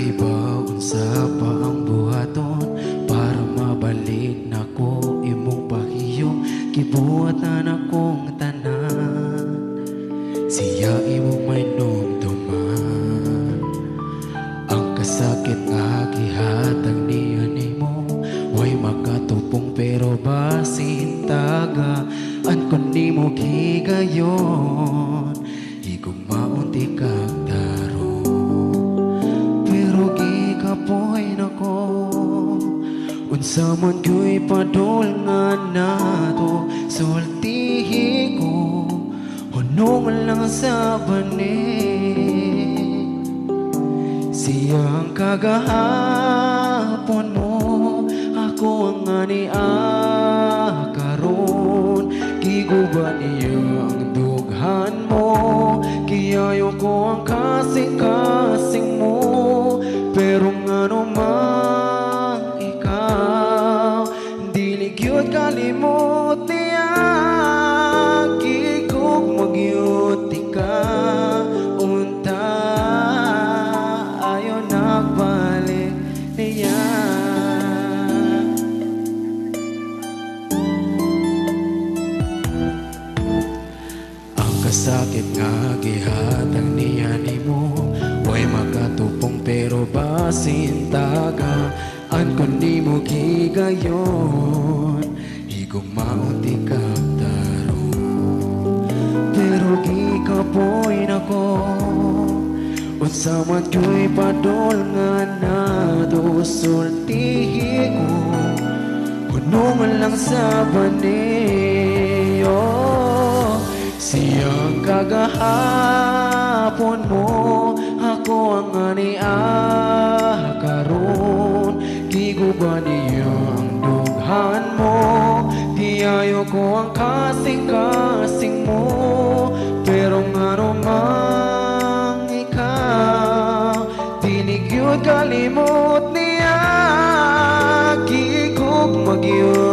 iba unsa pa ang buhaton para mabalik nako imong pahiyom gibuhat na nakong tanan. Siya imong may numduman ang kasakit nga gihatag niya nimo way makatupong pero basin taga an kon nimo gigayon igumaon ti ka Man ko'y padol nga nato Sultihi ko Hunong lang sa banig Siyang kagahapon mo Ako ang ani Kalimot niya Gigog magyuti ka. Unta Ayaw nagbalik niya. Ang kasakit nga gihatag niya nimo Way makatupong pero basin taga An kon nimo gigayon Higugmaon ti daron Pero gikapoy nako Unsa man ko'y padol nga nato Sultihi ko Hunong lang sa baniyo Siyang kagahapon mo. Ako ang ania kalimot niya Gigog magyot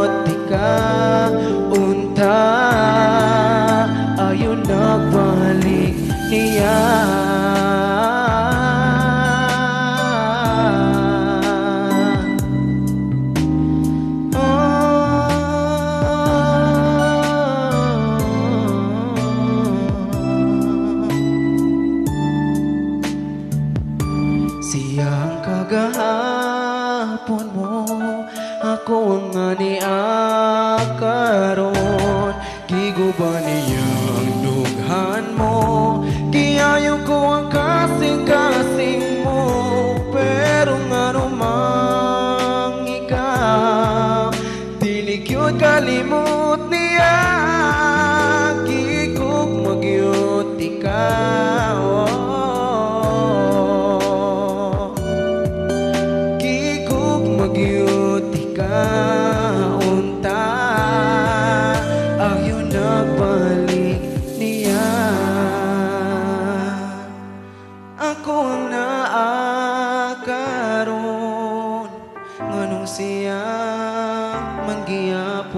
Siyang kagahapon mo. Ako ang ania karon Giguba niya ang dughan mo? Kiyayo ko ang kasing-kasing mo. Pero nga rumang ikaw Dili yun kalimot niya. Gigog magyot ikaw Ako ang naakaroon. Nganong siya manggiya